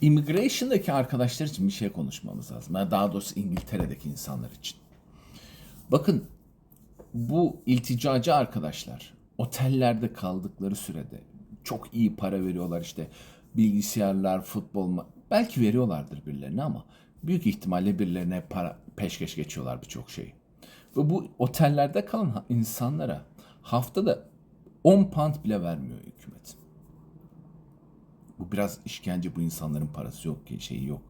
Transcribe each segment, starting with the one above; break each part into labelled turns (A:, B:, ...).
A: immigration'daki arkadaşlar için bir şey konuşmamız lazım. Yani daha doğrusu İngiltere'deki insanlar için. Bakın bu ilticacı arkadaşlar otellerde kaldıkları sürede çok iyi para veriyorlar işte bilgisayarlar, futbol belki veriyorlardır birilerine ama büyük ihtimalle birilerine para peşkeş geçiyorlar birçok şeyi. Ve bu otellerde kalan insanlara haftada 10 pound bile vermiyor hükümet. Bu biraz işkence bu insanların parası yok ki şeyi yok.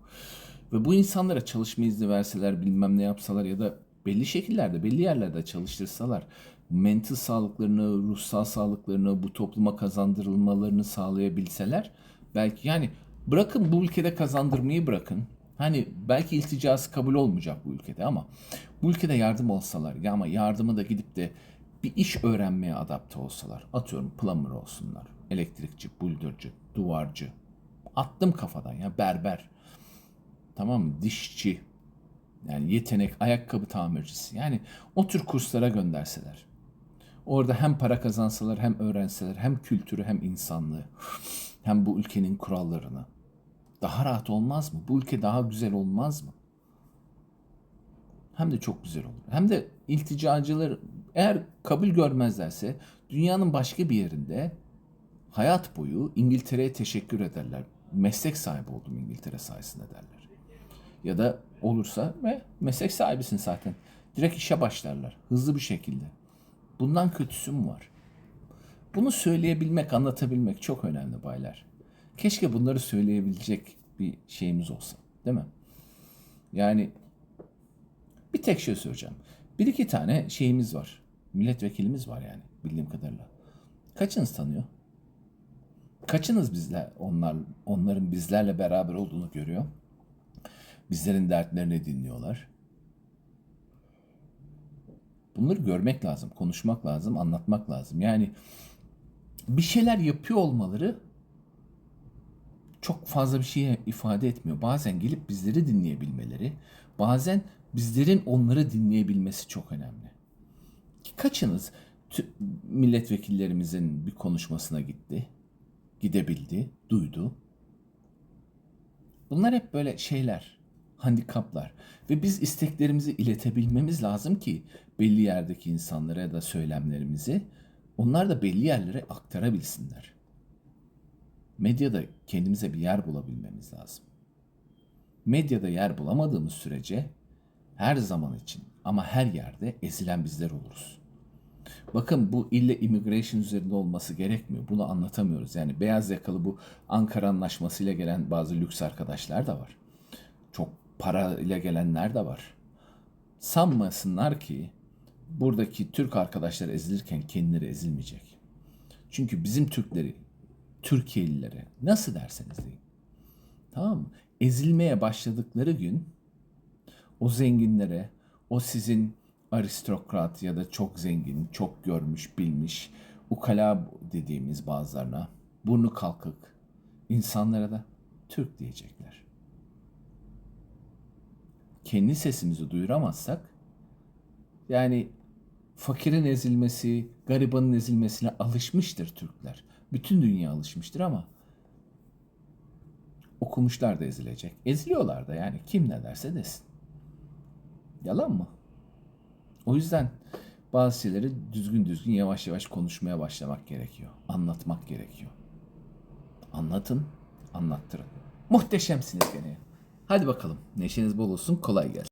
A: Ve bu insanlara çalışma izni verseler bilmem ne yapsalar ya da belli şekillerde belli yerlerde çalıştırsalar mental sağlıklarını, ruhsal sağlıklarını bu topluma kazandırılmalarını sağlayabilseler belki yani bırakın bu ülkede kazandırmayı bırakın. Hani belki ilticası kabul olmayacak bu ülkede ama bu ülkede yardım olsalar ya ama yardımı da gidip de bir iş öğrenmeye adapte olsalar. Atıyorum plumber olsunlar, elektrikçi, buldurcu, duvarcı. Attım kafadan ya berber. Tamam mı? Dişçi. Yani yetenek, ayakkabı tamircisi. Yani o tür kurslara gönderseler. Orada hem para kazansalar hem öğrenseler hem kültürü hem insanlığı hem bu ülkenin kurallarını. Daha rahat olmaz mı? Bu ülke daha güzel olmaz mı? Hem de çok güzel olur. Hem de ilticacılar eğer kabul görmezlerse dünyanın başka bir yerinde hayat boyu İngiltere'ye teşekkür ederler. Meslek sahibi oldum İngiltere sayesinde derler. Ya da olursa ve meslek sahibisin zaten. Direkt işe başlarlar. Hızlı bir şekilde. Bundan kötüsü mü var? Bunu söyleyebilmek, anlatabilmek çok önemli baylar. Keşke bunları söyleyebilecek bir şeyimiz olsa. Değil mi? Yani bir tek şey söyleyeceğim. Bir iki tane şeyimiz var. Milletvekilimiz var yani bildiğim kadarıyla. Kaçınız tanıyor? Kaçınız bizler onlar onların bizlerle beraber olduğunu görüyor? Bizlerin dertlerini dinliyorlar. Bunları görmek lazım, konuşmak lazım, anlatmak lazım. Yani bir şeyler yapıyor olmaları çok fazla bir şey ifade etmiyor. Bazen gelip bizleri dinleyebilmeleri, bazen bizlerin onları dinleyebilmesi çok önemli. Kaçınız milletvekillerimizin bir konuşmasına gitti, gidebildi, duydu. Bunlar hep böyle şeyler, handikaplar ve biz isteklerimizi iletebilmemiz lazım ki belli yerdeki insanlara da söylemlerimizi onlar da belli yerlere aktarabilsinler. Medyada kendimize bir yer bulabilmemiz lazım. Medyada yer bulamadığımız sürece her zaman için ama her yerde ezilen bizler oluruz. Bakın bu ille immigration üzerinde olması gerekmiyor. Bunu anlatamıyoruz. Yani beyaz yakalı bu Ankara Anlaşması'yla gelen bazı lüks arkadaşlar da var. Çok para ile gelenler de var. Sanmasınlar ki buradaki Türk arkadaşlar ezilirken kendileri ezilmeyecek. Çünkü bizim Türkleri, Türkiye'lilere nasıl derseniz deyin. Tamam mı? Ezilmeye başladıkları gün o zenginlere, o sizin aristokrat ya da çok zengin, çok görmüş, bilmiş, ukala dediğimiz bazılarına burnu kalkık insanlara da Türk diyecekler. Kendi sesimizi duyuramazsak yani fakirin ezilmesi, garibanın ezilmesine alışmıştır Türkler. Bütün dünya alışmıştır ama okumuşlar da ezilecek. Eziliyorlar da yani kim ne derse desin. Yalan mı? O yüzden bazı şeyleri düzgün düzgün yavaş yavaş konuşmaya başlamak gerekiyor. Anlatmak gerekiyor. Anlatın, anlattırın. Muhteşemsiniz gene. Hadi bakalım. Neşeniz bol olsun. Kolay gelsin.